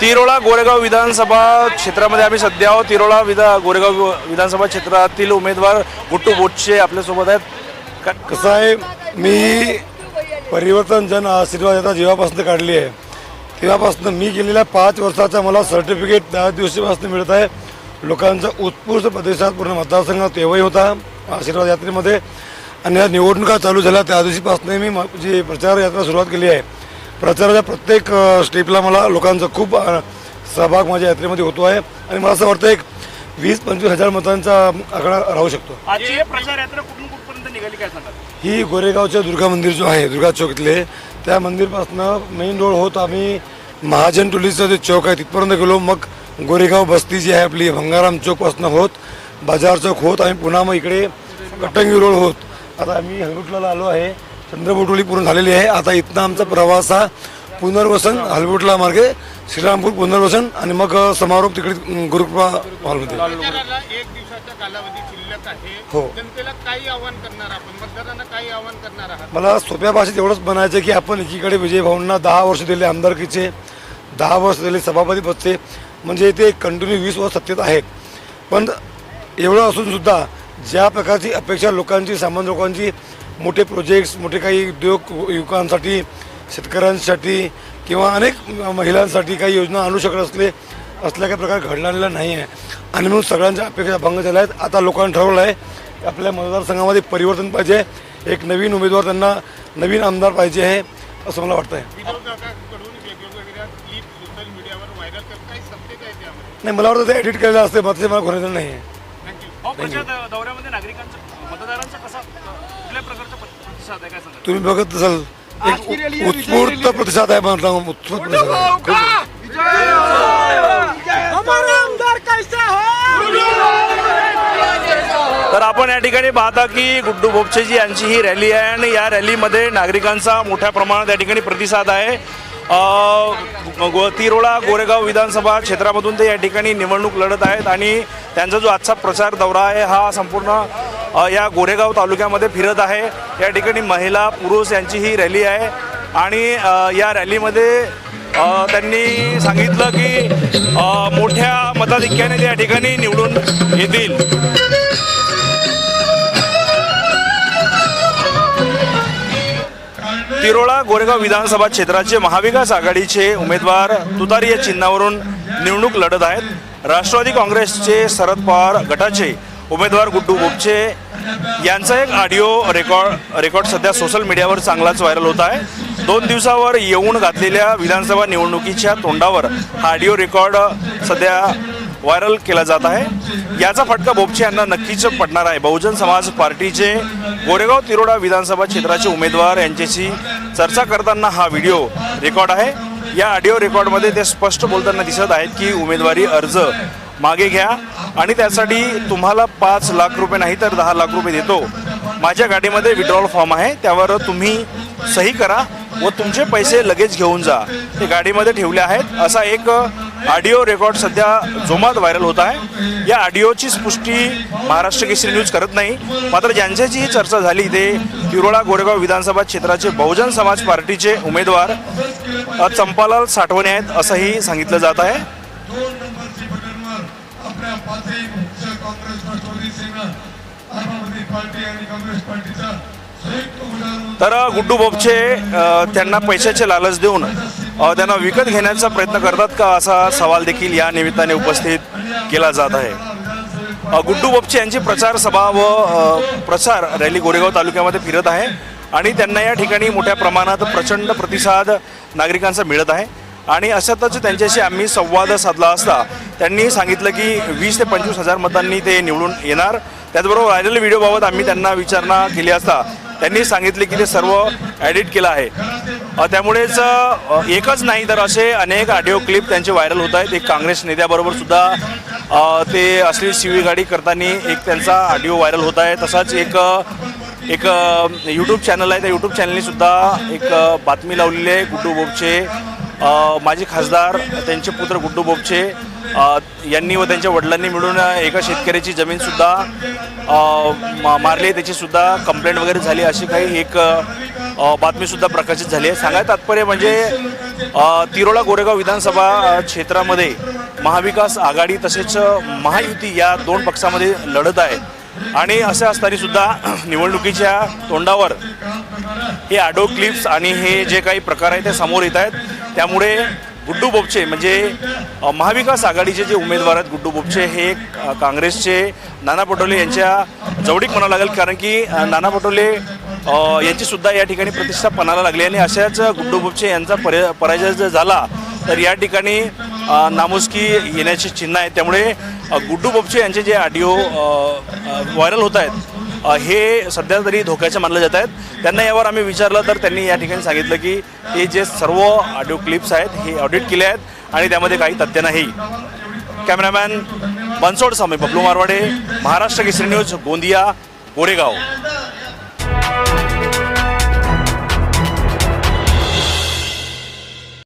तिरोळा गोरेगाव विधानसभा क्षेत्रामध्ये आम्ही सध्या आहोत. तिरोळा विधा गोरेगाव विधानसभा क्षेत्रातील उमेदवार गुट्टू बोटचे आपल्यासोबत आहेत. का- कसं आहे मी परिवर्तन जन आशीर्वाद यात्रा जेव्हापासून काढली आहे तेव्हापासून मी गेलेल्या पाच वर्षाचा मला सर्टिफिकेट त्या दिवशीपासून मिळत आहे. लोकांचा उत्स्फूर्त प्रदेशात पूर्ण मतदारसंघात तेव्हाही होता आशीर्वाद यात्रेमध्ये. आणि या निवडणुका चालू झाल्या त्या दिवशीपासून मी जी प्रचार यात्रा सुरुवात केली आहे. प्रचाराच्या प्रत्येक स्टेपला मला लोकांचा खूप सहभाग माझ्या यात्रेमध्ये होतो आहे. आणि मला असं वाटतं एक वीस पंचवीस हजार मतांचा आकडा राहू शकतो. ही प्रचार यात्रा कुठून कुठपर्यंत निघाली काय सांगाल? ही गोरेगावचं दुर्गा मंदिर जो आहे दुर्गा चौक इथले त्या मंदिरपासनं मेन रोड होत आम्ही महाजन टोलीचं जे चौक आहे तिथपर्यंत गेलो. मग गोरेगाव बस्ती जी आहे आपली भंगाराम चौकपासनं होत बाजार चौक होत आम्ही पुन्हा मग इकडे कटंगी रोड होत. आता आम्ही हलबुटला आलो आहे. चंद्रबोटोली पूर्ण झालेली आहे. आता इथनं आमचा प्रवास हा पुनर्वसन हलबुटला मार्गे श्रीरामपूर पुनर्वसन आणि मग समारोप तिकडे गुरुकृपा हॉलमध्ये. हो. मला सोप्या भाषेत एवढंच म्हणायचं की आपण एकीकडे विजय भाऊंना दहा वर्ष दिले आमदारकीचे दहा वर्ष दिले सभापती पदचे म्हणजे ते कंटिन्यू वीस वर्ष सत्तेत आहेत. पण एवढं असून सुद्धा ज्या प्रकारची अपेक्षा लोकांची सामान्य लोकांची मोठे प्रोजेक्ट्स मोठे काही उद्योग युवकांसाठी शेतकऱ्यांसाठी किंवा अनेक महिलांसाठी काही योजना आणू शकत असले असल्या काही प्रकार घडलेला नाही आहे आणि म्हणून सगळ्यांच्या अपेक्षा भंग झाल्या आहेत. आता लोकांनी ठरवलं आहे की आपल्या मतदारसंघामध्ये परिवर्तन पाहिजे. एक नवीन उमेदवार त्यांना नवीन आमदार पाहिजे आहे असं मला वाटतं आहे नाही मला वाटतं ते एडिट केलेलं असते मला घोरायचं नाही आहे प्रतिसाद आहे काय सांगाल? तुम्ही बघत असाल एक उत्स्फूर्त प्रतिसाद आहे मला उत्स्फूर्त प्रतिसाद आहे. तर आपण या ठिकाणी पाहता की गुड्डू बोपचेजी यांची ही रॅली आहे आणि या रॅलीमध्ये नागरिकांचा मोठ्या प्रमाणात या ठिकाणी प्रतिसाद आहे. अ, गो तिरोळा गोरेगाव विधानसभा क्षेत्रामधून ते या ठिकाणी निवडणूक लढत आहेत आणि त्यांचा जो आजचा प्रचार दौरा आहे हा संपूर्ण या गोरेगाव तालुक्यामध्ये फिरत आहे. या ठिकाणी महिला पुरुष यांची ही रॅली आहे. आणि या रॅलीमध्ये त्यांनी सांगितलं की मोठ्या मताधिक्याने त्या या ठिकाणी निवडून येतील. तिरोळा गोरेगाव विधानसभा क्षेत्राचे महाविकास आघाडीचे उमेदवार तुतारी या चिन्हावरून निवडणूक लढत आहेत. राष्ट्रवादी काँग्रेसचे शरद पवार गटाचे उमेदवार गुड्डू बोपचे यांचा एक ऑडिओ रेकॉर्ड रेकॉर्ड सध्या सोशल मीडियावर चांगलाच व्हायरल होत आहे. दोन दिवसावर येऊन घातलेल्या विधानसभा निवडणुकीच्या तोंडावर हा ऑडिओ रेकॉर्ड सध्या व्हायरल केला जात आहे. याचा फटका बोपचे यांना नक्कीच पडणार आहे. बहुजन समाज पार्टीचे गोरेगाव तिरोडा विधानसभा क्षेत्राचे उमेदवार यांच्याशी चर्चा करताना हा व्हिडिओ रेकॉर्ड आहे. या ऑडिओ रेकॉर्डमध्ये ते स्पष्ट बोलताना दिसत आहेत की उमेदवारी अर्ज मागे घ्या. आणि त्यासाठी तुम्हाला पाच लाख रुपये नाही तर दहा लाख रुपये देतो. माझ्या गाडीमध्ये विड्रॉल फॉर्म आहे. त्यावर तुम्ही सही करा व तुमचे पैसे लगेच घेऊन जा. ते गाडीमध्ये ठेवले आहेत. असा एक ऑडिओ रेकॉर्ड सध्या जोमात व्हायरल होत आहे. या ऑडिओचीच पुष्टी महाराष्ट्र केसरी न्यूज करत नाही. मात्र ज्यांच्याची ही चर्चा झाली ते तिरोळा गोरेगाव विधानसभा क्षेत्राचे बहुजन समाज पार्टीचे उमेदवार चंपालाल साठवणे आहेत असंही सांगितलं जात आहे. काँग्रेस पार्टीचा तर गुड्डू बोपचे त्यांना पैशाचे लालच देऊन त्यांना विकत घेण्याचा प्रयत्न करतात का? असा सवाल देखील या निमित्ताने उपस्थित केला जात आहे. गुड्डू बोपचे यांची प्रचार सभा व प्रसार प्रचार रॅली गोरेगाव तालुक्यामध्ये फिरत आहे आणि त्यांना या ठिकाणी मोठ्या प्रमाणात प्रचंड प्रतिसाद नागरिकांचा मिळत आहे. आणि अशातच त्यांच्याशी आम्ही संवाद साधला असता त्यांनी सांगितलं की वीस ते पंचवीस हजार मतांनी ते निवडून येणार. त्याचबरोबर व्हायरल व्हिडिओबाबत आम्ही त्यांना विचारणा केली असता त्यांनी सांगितले की ते सर्व ॲडिट केलं आहे. त्यामुळेच एकच नाही तर असे अनेक ऑडिओ क्लिप त्यांचे व्हायरल होत आहेत. एक काँग्रेस नेत्याबरोबर सुद्धा ते असली शिवीगाडी करताना एक त्यांचा ऑडिओ व्हायरल होत आहे. तसाच एक एक यूट्यूब चॅनल आहे. त्या यूट्यूब चॅनलने सुद्धा एक बातमी लावलेली आहे. गुड्डू बोबचे माजी खासदार त्यांचे पुत्र गुड्डू बोपचे यांनी व त्यांच्या वडिलांनी मिळून एका शेतकऱ्याची जमीनसुद्धा मा- मारली. त्याचीसुद्धा कंप्लेंट वगैरे झाली अशी काही एक बातमीसुद्धा प्रकाशित झाली आहे. सांगाय तात्पर्य म्हणजे तिरोळा गोरेगाव विधानसभा क्षेत्रामध्ये महाविकास आघाडी तसेच महायुती या दोन पक्षामध्ये लढत आहे. आणि असं असतानासुद्धा निवडणुकीच्या तोंडावर हे आडो क्लिप्स आणि हे जे काही प्रकार आहेत ते समोर येत आहेत. त्यामुळे गुड्डू बोपचे म्हणजे महाविकास आघाडीचे जे उमेदवार आहेत गुड्डू बोपचे हे काँग्रेसचे नाना पटोले यांच्या जवळीक म्हणावं लागेल कारण की नाना पटोले अ, यांची सुद्धा या ठिकाणी प्रतिष्ठा पणाला लागली आणि अशाच गुड्डू बोपचे यांचा पर पराजय जर झाला तर या ठिकाणी नामुष्की येण्याची चिन्ह आहे. त्यामुळे गुड्डू बोपचे यांचे जे ऑडिओ व्हायरल होत आहेत हे सध्या तरी धोक्याचे मानले जात आहेत. त्यांना यावर आम्ही विचारलं तर त्यांनी या ठिकाणी सांगितलं की हे जे सर्व ऑडिओ क्लिप्स आहेत हे ऑडिट केले आहेत आणि त्यामध्ये काही तथ्य नाही. Cameraman Bansod Swami Bablu Marwade Maharashtra Kesari news Gondia Goregaon.